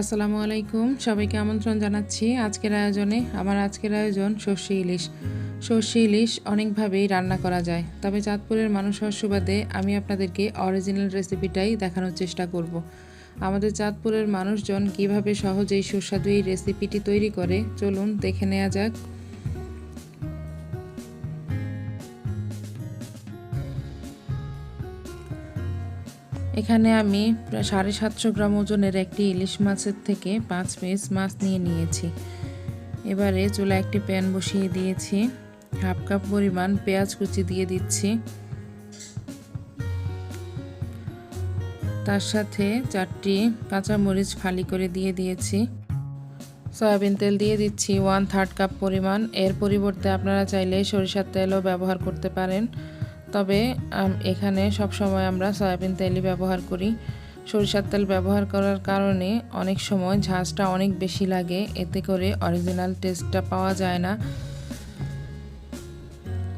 আসসালামু আলাইকুম। সবাইকে আমন্ত্রণ জানাচ্ছি আজকের আয়োজনে। আমার আজকের আয়োজন সর্ষে ইলিশ। সর্ষে ইলিশ অনেকভাবেই রান্না করা যায়। তবে চাঁদপুরের মানুষ হওয়ার সুবাদে আমি আপনাদেরকে অরিজিনাল রেসিপিটাই দেখানোর চেষ্টা করব। আমাদের চাঁদপুরের মানুষজন কীভাবে সহজেই সুস্বাদু এই রেসিপিটি তৈরি করে, চলুন দেখে নেওয়া যাক। এখানে আমি প্রায় সাড়ে সাতশো গ্রাম ওজনের একটি ইলিশ মাছের থেকে পাঁচ পিস মাছ নিয়ে নিয়েছি। এবারে চুলা একটি প্যান বসিয়ে দিয়েছি। হাফ কাপ পরিমাণ পেঁয়াজ কুচি দিয়ে দিচ্ছি। তার সাথে চারটি কাঁচামরিচ ফালি করে দিয়ে দিয়েছি। সয়াবিন তেল দিয়ে দিচ্ছি ওয়ান থার্ড কাপ পরিমাণ। এর পরিবর্তে আপনারা চাইলে সরিষার তেলও ব্যবহার করতে পারেন। তবে এখানে সব সময় আমরা সয়াবিন তেলই ব্যবহার করি। সরিষার তেল ব্যবহার করার কারণে অনেক সময় ঝাঁজটা অনেক বেশি লাগে, এতে করে অরিজিনাল টেস্টটা পাওয়া যায় না।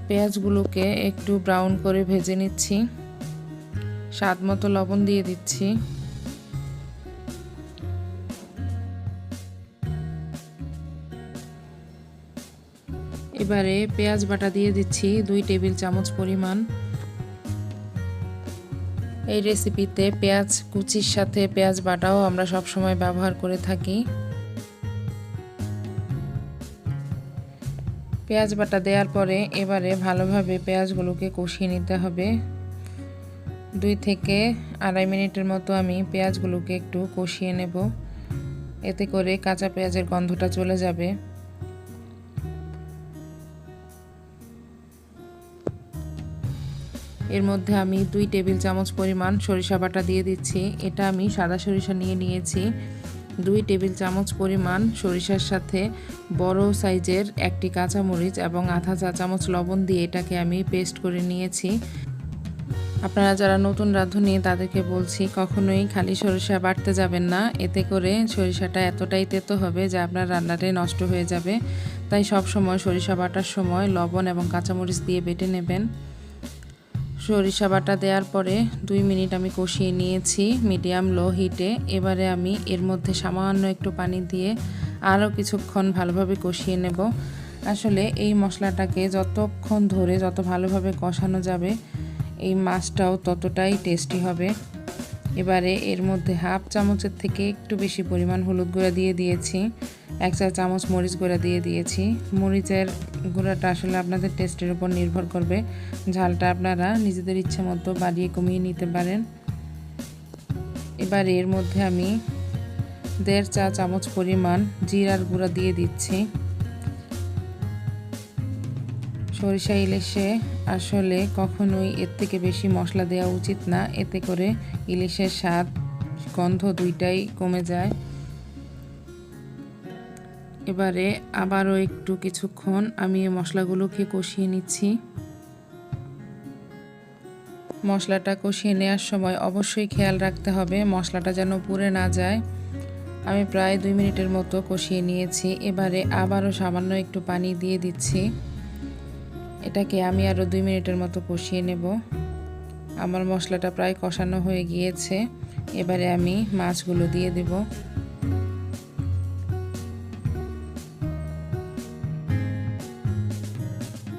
পেঁয়াজগুলোকে একটু ব্রাউন করে ভেজে নিচ্ছি। স্বাদ মতো লবণ দিয়ে দিচ্ছি। এবারে পেঁয়াজ বাটা দিয়ে দিচ্ছি দুই টেবিল চামচ পরিমাণ। এই রেসিপিতে পেঁয়াজ কুচির সাথে পেঁয়াজ বাটাও আমরা সব সময় ব্যবহার করে থাকি। পেঁয়াজ বাটা দেওয়ার পরে এবারে ভালোভাবে পেঁয়াজগুলোকে কষিয়ে নিতে হবে। দুই থেকে আড়াই মিনিটের মতো আমি পেঁয়াজগুলোকে একটু কষিয়ে নেব। এতে করে কাঁচা পেঁয়াজের গন্ধটা চলে যাবে। এর মধ্যে আমি দুই টেবিল চামচ পরিমাণ সরিষা বাটা দিয়ে দিচ্ছি। এটা আমি সাদা সরিষা নিয়ে নিয়েছি। দুই টেবিল চামচ পরিমাণ সরিষার সাথে বড় সাইজের একটি কাঁচামরিচ এবং আধা চা চামচ লবণ দিয়ে এটাকে আমি পেস্ট করে নিয়েছি। আপনারা যারা নতুন রাঁধুনি, তাদেরকে বলছি কখনোই খালি সরিষা বাটতে যাবেন না। এতে করে সরিষাটা এতটাই তেতো হবে যে আপনার রান্নাটাই নষ্ট হয়ে যাবে। তাই সব সময় সরিষা বাটার সময় লবণ এবং কাঁচামরিচ দিয়ে বেটে নেবেন। সরিষা বাটা দেওয়ার পরে দুই মিনিট আমি কষিয়ে নিয়েছি মিডিয়াম লো হিটে। এবারে আমি এর মধ্যে সামান্য একটু পানি দিয়ে আরও কিছুক্ষণ ভালোভাবে কষিয়ে নেব। আসলে এই মশলাটাকে যতক্ষণ ধরে যত ভালোভাবে কষানো যাবে, এই মাছটাও ততটাই টেস্টি হবে। এবারে এর মধ্যে হাফ চামচের থেকে একটু বেশি পরিমাণ হলুদ গুঁড়া দিয়ে দিয়েছি। এক চা চামচ মরিচ গুঁড়া দিয়ে দিয়েছি। মরিচের গুঁড়াটা আসলে আপনাদের টেস্টের উপর নির্ভর করবে। ঝালটা আপনারা নিজেদের ইচ্ছে মতো বাড়িয়ে কমিয়ে নিতে পারেন। এবার এর মধ্যে আমি দেড় চা চামচ পরিমাণ জিরার গুঁড়া দিয়ে দিচ্ছি। সরিষা ইলিশে আসলে কখনোই এর থেকে বেশি মশলা দেওয়া উচিত না। এতে করে ইলিশের স্বাদ, গন্ধ দুইটাই কমে যায়। এবারে আবারও একটু কিছুক্ষণ আমি এই মশলাগুলোকে কষিয়ে নিচ্ছি। মশলাটা কষিয়ে নেওয়ার সময় অবশ্যই খেয়াল রাখতে হবে, মশলাটা যেন পুড়ে না যায়। আমি প্রায় দুই মিনিটের মতো কষিয়ে নিয়েছি। এবারে আবারও সামান্য একটু পানি দিয়ে দিচ্ছি। এটাকে আমি আরও দুই মিনিটের মতো কষিয়ে নেব। আমার মশলাটা প্রায় কষানো হয়ে গিয়েছে। এবারে আমি মাছগুলো দিয়ে দেব।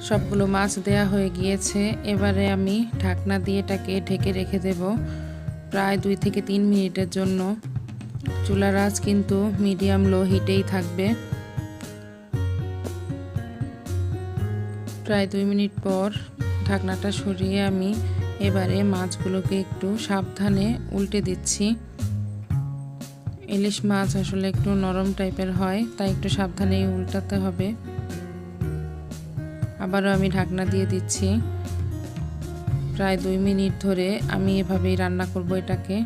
সবগুলো মাছ দেয়া হয়ে গিয়েছে। এবারে আমি ঢাকনা দিয়ে এটাকে ঢেকে রেখে দেব প্রায় দুই থেকে তিন মিনিটের জন্য। চুলার আঁচ কিন্তু মিডিয়াম লো হিটেই থাকবে। প্রায় দুই মিনিট পর ঢাকনাটা সরিয়ে আমি এবারে মাছগুলোকে একটু সাবধানে উল্টে দিচ্ছি। ইলিশ মাছ আসলে একটু নরম টাইপের হয়, তাই একটু সাবধানে উল্টাতে হবে। আবারও আমি ঢাকনা দিয়ে দিচ্ছি। প্রায় দুই মিনিট ধরে আমি এভাবেই রান্না করব এটাকে।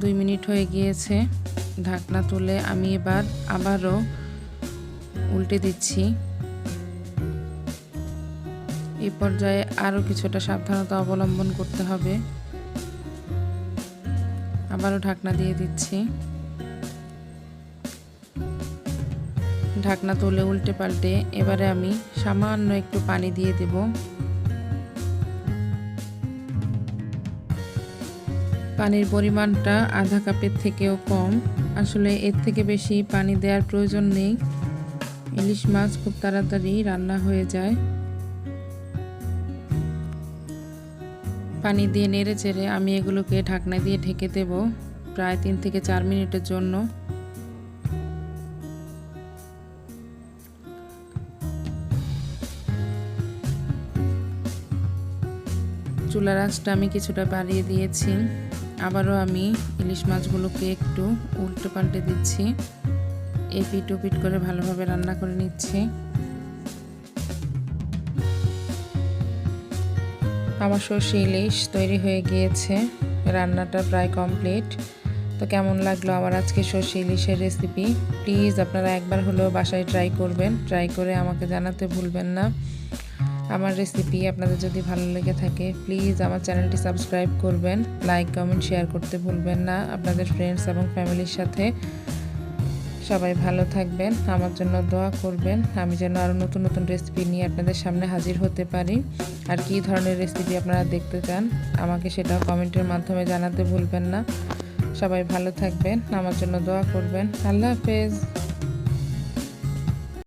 দুই মিনিট হয়ে গিয়েছে, ঢাকনা তুলে আমি এবার আবারও উল্টে দিচ্ছি। এই পর্যায়ে আরও কিছুটা সাবধানতা অবলম্বন করতে হবে। আবারও ঢাকনা দিয়ে দিচ্ছি। ঢাকনা তুলে উল্টে পাল্টে এবারে আমি সামান্য একটু পানি দিয়ে দেব। পানির পরিমাণটা আধা কাপের থেকেও কম। আসলে এর থেকে বেশি পানি দেওয়ার প্রয়োজন নেই। ইলিশ মাছ খুব তাড়াতাড়ি রান্না হয়ে যায়। পানি দিয়ে নেড়ে চেড়ে আমি এগুলোকে ঢাকনা দিয়ে ঢেকে দেব প্রায় তিন থেকে চার মিনিটের জন্য। চুলার আঁচটা আমি কিছুটা বাড়িয়ে দিয়েছি। আবারও আমি ইলিশ মাছগুলোকে একটু উল্টে পাল্টে দিচ্ছি। এপিট ওপিট করে ভালোভাবে রান্না করে নিচ্ছি। আমার সর্ষে ইলিশ তৈরি হয়ে গিয়েছে, রান্নাটা প্রায় কমপ্লিট। তো কেমন লাগল আমার আজকে সর্ষে ইলিশের রেসিপি প্লিজ আপনারা একবার হলেও বাসায় ট্রাই করবেন ট্রাই করে আমাকে জানাতে ভুলবেন না। আমার রেসিপি আপনাদের যদি ভালো লেগে থাকে প্লিজ আমার চ্যানেলটি সাবস্ক্রাইব করবেন লাইক কমেন্ট শেয়ার করতে ভুলবেন না। আপনাদের ফ্রেন্ডস এবং ফ্যামিলির সাথে সবাই ভালো থাকবেন, আমার জন্য দোয়া করবেন, আমি যেন আরও নতুন নতুন রেসিপি নিয়ে আপনাদের সামনে হাজির হতে পারি। আর কী ধরনের রেসিপি আপনারা দেখতে চান, আমাকে সেটা কমেন্টের মাধ্যমে জানাতে ভুলবেন না। সবাই ভালো থাকবেন, আমার জন্য দোয়া করবেন। আল্লাহ হাফেজ।